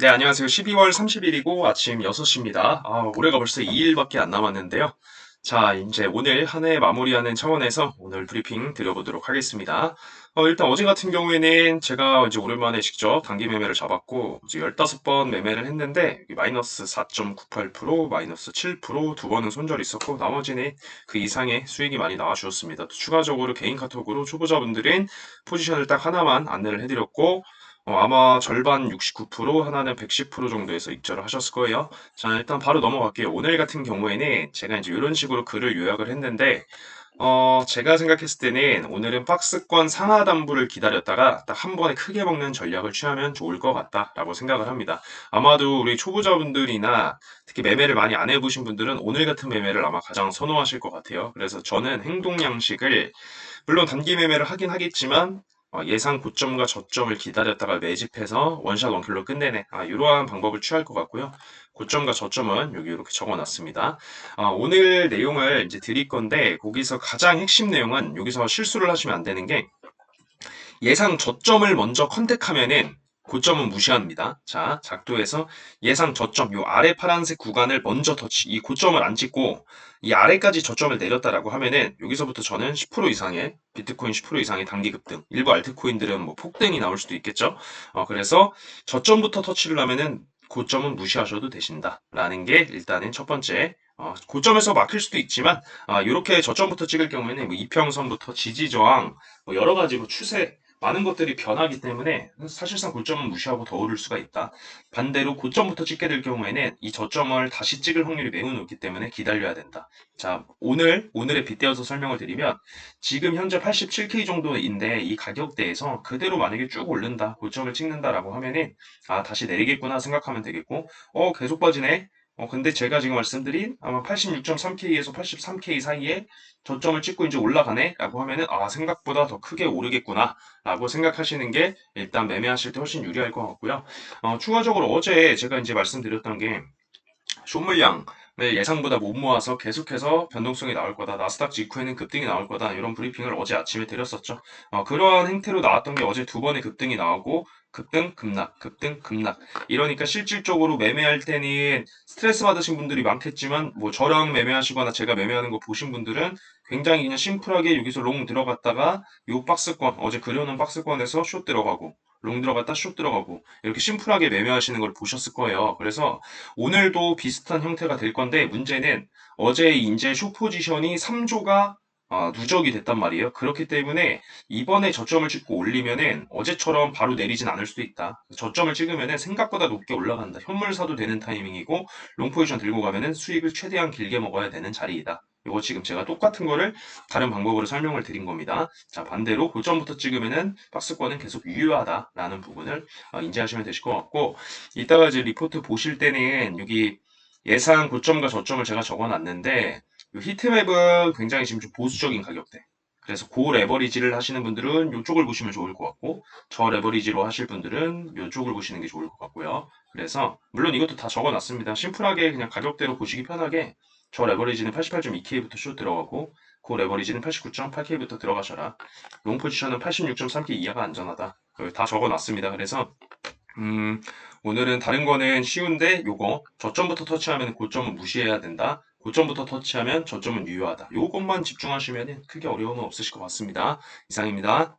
네, 안녕하세요. 12월 30일이고 아침 6시입니다. 아, 올해가 벌써 2일밖에 안 남았는데요. 자, 이제 오늘 한 해 마무리하는 차원에서 오늘 브리핑 드려보도록 하겠습니다. 어, 일단 어제 같은 경우에는 제가 이제 오랜만에 직접 단기 매매를 잡았고, 이제 15번 매매를 했는데, 마이너스 4.98%, 마이너스 7%, 두 번은 손절이 있었고, 나머지는 그 이상의 수익이 많이 나와주었습니다. 또 추가적으로 개인 카톡으로 초보자분들은 포지션을 딱 하나만 안내를 해드렸고, 어, 아마 절반 69%, 하나는 110% 정도에서 입절을 하셨을 거예요. 자, 일단 바로 넘어갈게요. 오늘 같은 경우에는 제가 이제 이런 식으로 글을 요약을 했는데, 어, 제가 생각했을 때는 오늘은 박스권 상하 담부를 기다렸다가 딱 한 번에 크게 먹는 전략을 취하면 좋을 것 같다라고 생각을 합니다. 아마도 우리 초보자분들이나 특히 매매를 많이 안 해보신 분들은 오늘 같은 매매를 아마 가장 선호하실 것 같아요. 그래서 저는 행동 양식을 물론 단기 매매를 하긴 하겠지만 어, 예상 고점과 저점을 기다렸다가 매집해서 원샷 원킬로 끝내네. 아, 이러한 방법을 취할 것 같고요. 고점과 저점은 여기 이렇게 적어놨습니다. 아, 오늘 내용을 이제 드릴 건데 거기서 가장 핵심 내용은 여기서 실수를 하시면 안 되는 게 예상 저점을 먼저 컨택하면은 고점은 무시합니다. 자, 작도에서 예상 저점, 요 아래 파란색 구간을 먼저 터치, 이 고점을 안 찍고 이 아래까지 저점을 내렸다라고 하면은 여기서부터 저는 10% 이상의 비트코인 10% 이상의 단기 급등, 일부 알트코인들은 뭐 폭등이 나올 수도 있겠죠. 어, 그래서 저점부터 터치를 하면은 고점은 무시하셔도 되신다 라는 게 일단은 첫 번째 어, 고점에서 막힐 수도 있지만 아, 이렇게 저점부터 찍을 경우에는 뭐 이평선부터 지지 저항 뭐 여러 가지로 추세 많은 것들이 변하기 때문에 사실상 고점은 무시하고 더 오를 수가 있다. 반대로 고점부터 찍게 될 경우에는 이 저점을 다시 찍을 확률이 매우 높기 때문에 기다려야 된다. 자, 오늘, 오늘에 빗대어서 설명을 드리면 지금 현재 87K 정도인데 이 가격대에서 그대로 만약에 쭉 오른다, 고점을 찍는다라고 하면은 아, 다시 내리겠구나 생각하면 되겠고, 어, 계속 빠지네. 어, 근데 제가 지금 말씀드린 아마 86.3K에서 83K 사이에 저점을 찍고 이제 올라가네? 라고 하면은 아 생각보다 더 크게 오르겠구나 라고 생각하시는 게 일단 매매하실 때 훨씬 유리할 것 같고요. 어, 추가적으로 어제 제가 이제 말씀드렸던 게 쇼물량 을 예상보다 못 모아서 계속해서 변동성이 나올 거다. 나스닥 직후에는 급등이 나올 거다. 이런 브리핑을 어제 아침에 드렸었죠. 어, 그러한 행태로 나왔던 게 어제 두 번의 급등이 나오고 급등, 급락, 급등, 급락. 이러니까 실질적으로 매매할 때는 스트레스 받으신 분들이 많겠지만 뭐 저랑 매매하시거나 제가 매매하는 거 보신 분들은 굉장히 그냥 심플하게 여기서 롱 들어갔다가 요 박스권 어제 그려놓은 박스권에서 숏 들어가고 롱 들어갔다 숏 들어가고 이렇게 심플하게 매매하시는 걸 보셨을 거예요. 그래서 오늘도 비슷한 형태가 될 건데 문제는 어제 이제 숏 포지션이 3조가 어, 누적이 됐단 말이에요. 그렇기 때문에 이번에 저점을 찍고 올리면은 어제처럼 바로 내리진 않을 수도 있다. 저점을 찍으면은 생각보다 높게 올라간다. 현물 사도 되는 타이밍이고 롱 포지션 들고 가면은 수익을 최대한 길게 먹어야 되는 자리이다. 이거 지금 제가 똑같은 거를 다른 방법으로 설명을 드린 겁니다. 자, 반대로 고점부터 찍으면은 박스권은 계속 유효하다라는 부분을 어, 인지하시면 되실 것 같고, 이따가 이제 리포트 보실 때는 여기 예상 고점과 저점을 제가 적어 놨는데, 히트맵은 굉장히 지금 좀 보수적인 가격대. 그래서 고 레버리지를 하시는 분들은 이쪽을 보시면 좋을 것 같고, 저 레버리지로 하실 분들은 이쪽을 보시는 게 좋을 것 같고요. 그래서, 물론 이것도 다 적어 놨습니다. 심플하게 그냥 가격대로 보시기 편하게 저 레버리지는 88.2K부터 숏 들어가고 그 레버리지는 89.8K부터 들어가셔라. 롱 포지션은 86.3K 이하가 안전하다. 다 적어놨습니다. 그래서 음, 오늘은 다른 거는 쉬운데 요거 저점부터 터치하면 고점은 무시해야 된다. 고점부터 터치하면 저점은 유효하다. 요것만 집중하시면 크게 어려움은 없으실 것 같습니다. 이상입니다.